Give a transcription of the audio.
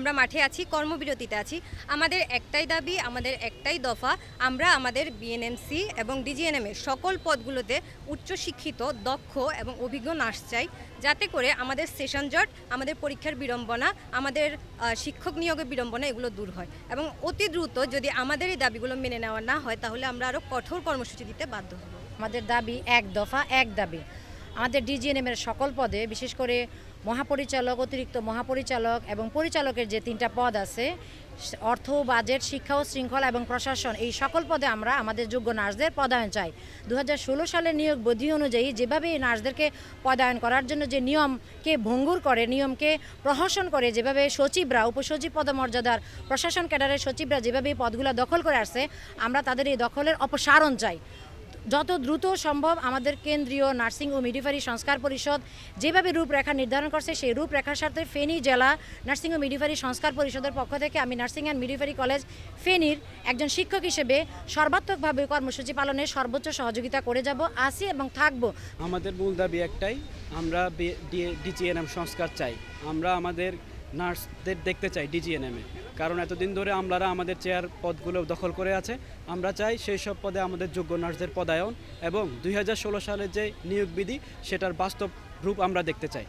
আমরা মাঠে আছি, কর্মবিরতিতে আছি। আমাদের একটাই দাবি, আমাদের একটাই দফা, আমরা আমাদের বিএনএমসি এবং ডিজিএনএম এর সকল পদগুলোতে উচ্চশিক্ষিত, দক্ষ এবং অভিজ্ঞ নার্স চাই। যাতে করে আমাদের সেশন জট, আমাদের পরীক্ষার বিড়ম্বনা, আমাদের শিক্ষক নিয়োগের বিড়ম্বনা এগুলো দূর হয়। এবং অতি দ্রুত যদি আমাদের এই দাবিগুলো মেনে নেওয়া না হয়, তাহলে আমরা আরও কঠোর কর্মসূচি দিতে বাধ্য হব। আমাদের দাবি এক দফা, এক দাবি। আমাদের ডিজিএনএম এর সকল পদে, বিশেষ করে মহাপরিচালক, অতিরিক্ত মহাপরিচালক এবং পরিচালকের যে তিনটা পদ আছে অর্থ, বাজেট, শিক্ষা ও শৃঙ্খলা এবং প্রশাসন, এই সকল পদে আমরা আমাদের যোগ্য নার্সদের পদায়ন চাই। দু হাজার সালের নিয়োগ বধি অনুযায়ী যেভাবে এই নার্সদেরকে পদায়ন করার জন্য যে নিয়মকে ভঙ্গুর করে, নিয়মকে প্রহসন করে, যেভাবে সচিবরা, উপসচিব পদমর্যাদার প্রশাসন ক্যাডারের সচিবরা যেভাবে এই পদগুলো দখল করে আসছে, আমরা তাদের এই দখলের অপসারণ চাই। যত দ্রুত সম্ভব আমাদের কেন্দ্রীয় নার্সিং ও মিডিফারি সংস্কার পরিষদ যেভাবে রূপরেখা নির্ধারণ করছে, সেই রূপরেখার সাথে ফেনী জেলা নার্সিং ও মিডিফারি সংস্কার পরিষদের পক্ষ থেকে আমি নার্সিং অ্যান্ড মিডিফারি কলেজ ফেনীর একজন শিক্ষক হিসেবে সর্বাত্মকভাবে কর্মসূচি পালনে সর্বোচ্চ সহযোগিতা করে যাব আসি এবং থাকব। আমাদের মূল দাবি একটাই, আমরা ডিজিএনএম সংস্কার চাই। আমরা আমাদের নার্সদের দেখতে চাই ডিজিএনএমে। কারণ এতদিন ধরে আমলারা আমাদের চেয়ার পদগুলো দখল করে আছে। আমরা চাই সেই সব পদে আমাদের যোগ্য নার্সদের পদায়ন এবং দুই হাজার ষোলো সালের যে নিয়োগ বিধি সেটার বাস্তব রূপ আমরা দেখতে চাই।